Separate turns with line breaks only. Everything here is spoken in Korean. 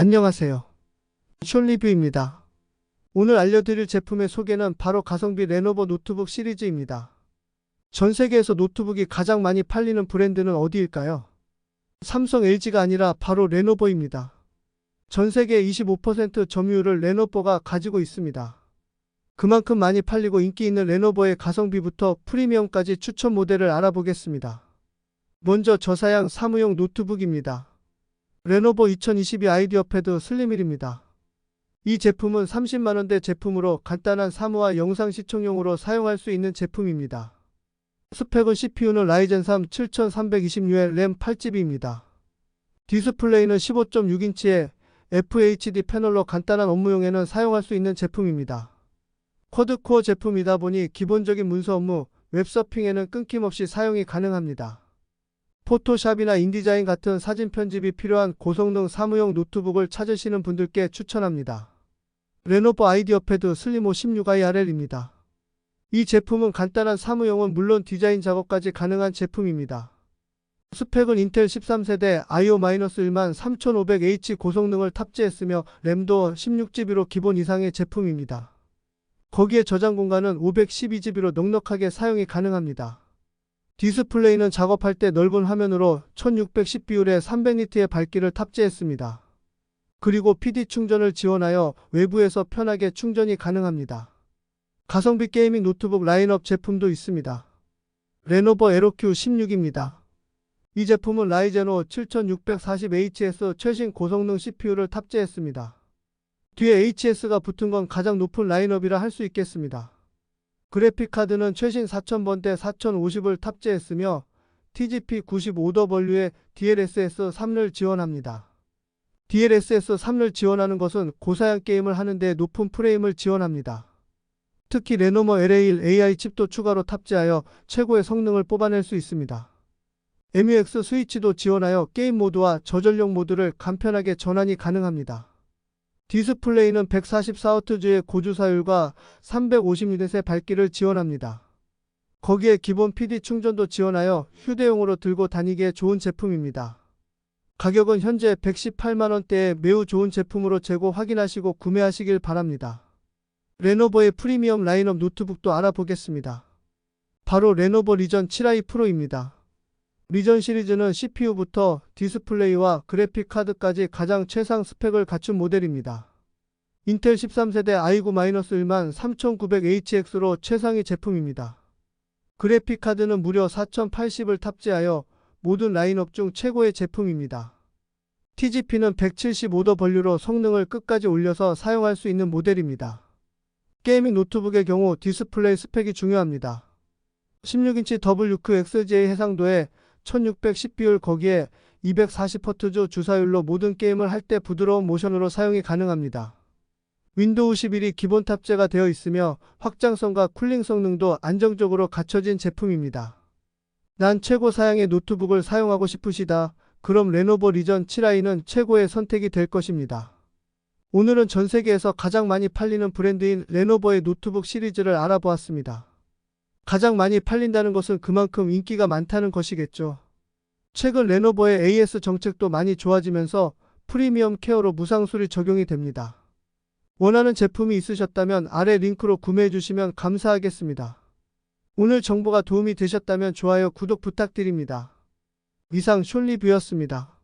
안녕하세요. 숄리뷰입니다. 오늘 알려드릴 제품의 소개는 바로 가성비 레노버 노트북 시리즈입니다. 전 세계에서 노트북이 가장 많이 팔리는 브랜드는 어디일까요? 삼성 LG가 아니라 바로 레노버입니다. 전 세계 25% 점유율을 레노버가 가지고 있습니다. 그만큼 많이 팔리고 인기 있는 레노버의 가성비부터 프리미엄까지 추천 모델을 알아보겠습니다. 먼저 저사양 사무용 노트북입니다. 레노버 2022 아이디어 패드 슬리밀입니다. 이 제품은 30만원대 제품으로 간단한 사무와 영상 시청용으로 사용할 수 있는 제품입니다. 스펙은 CPU는 라이젠 3 7320UL 램 8GB입니다. 디스플레이는 15.6인치의 FHD 패널로 간단한 업무용에는 사용할 수 있는 제품입니다. 쿼드코어 제품이다 보니 기본적인 문서 업무, 웹서핑에는 끊김없이 사용이 가능합니다. 포토샵이나 인디자인 같은 사진 편집이 필요한 고성능 사무용 노트북을 찾으시는 분들께 추천합니다. 레노버 아이디어 패드 슬리모 16IRL입니다. 이 제품은 간단한 사무용은 물론 디자인 작업까지 가능한 제품입니다. 스펙은 인텔 13세대 IO-1만 3500H 고성능을 탑재했으며 램도 16GB로 기본 이상의 제품입니다. 거기에 저장 공간은 512GB로 넉넉하게 사용이 가능합니다. 디스플레이는 작업할 때 넓은 화면으로 1610 비율의 300니트의 밝기를 탑재했습니다. 그리고 PD 충전을 지원하여 외부에서 편하게 충전이 가능합니다. 가성비 게이밍 노트북 라인업 제품도 있습니다. 레노버 에로큐 16입니다. 이 제품은 라이젠 5 7640HS 최신 고성능 CPU를 탑재했습니다. 뒤에 HS가 붙은 건 가장 높은 라인업이라 할 수 있겠습니다. 그래픽 카드는 최신 4000번대 4050을 탑재했으며 TGP 95W의 DLSS 3를 지원합니다. DLSS 3를 지원하는 것은 고사양 게임을 하는데 높은 프레임을 지원합니다. 특히 레노버 LA1 AI 칩도 추가로 탑재하여 최고의 성능을 뽑아낼 수 있습니다. MUX 스위치도 지원하여 게임 모드와 저전력 모드를 간편하게 전환이 가능합니다. 디스플레이는 144Hz의 고주사율과 350니트의 밝기를 지원합니다. 거기에 기본 PD 충전도 지원하여 휴대용으로 들고 다니기에 좋은 제품입니다. 가격은 현재 118만원대에 매우 좋은 제품으로 재고 확인하시고 구매하시길 바랍니다. 레노버의 프리미엄 라인업 노트북도 알아보겠습니다. 바로 레노버 리전 7i 프로입니다. 리전 시리즈는 CPU부터 디스플레이와 그래픽 카드까지 가장 최상 스펙을 갖춘 모델입니다. 인텔 13세대 i9-1만 3900HX로 최상위 제품입니다. 그래픽 카드는 무려 4080을 탑재하여 모든 라인업 중 최고의 제품입니다. TGP는 175W 성능을 끝까지 올려서 사용할 수 있는 모델입니다. 게이밍 노트북의 경우 디스플레이 스펙이 중요합니다. 16인치 WQXGA 해상도에 1610비율 거기에 240Hz 주사율로 모든 게임을 할 때 부드러운 모션으로 사용이 가능합니다. 윈도우 11이 기본 탑재가 되어 있으며 확장성과 쿨링 성능도 안정적으로 갖춰진 제품입니다. 난 최고 사양의 노트북을 사용하고 싶으시다. 그럼 레노버 리전 7i는 최고의 선택이 될 것입니다. 오늘은 전 세계에서 가장 많이 팔리는 브랜드인 레노버의 노트북 시리즈를 알아보았습니다. 가장 많이 팔린다는 것은 그만큼 인기가 많다는 것이겠죠. 최근 레노버의 AS 정책도 많이 좋아지면서 프리미엄 케어로 무상수리 적용이 됩니다. 원하는 제품이 있으셨다면 아래 링크로 구매해 주시면 감사하겠습니다. 오늘 정보가 도움이 되셨다면 좋아요, 구독 부탁드립니다. 이상 숄리뷰였습니다.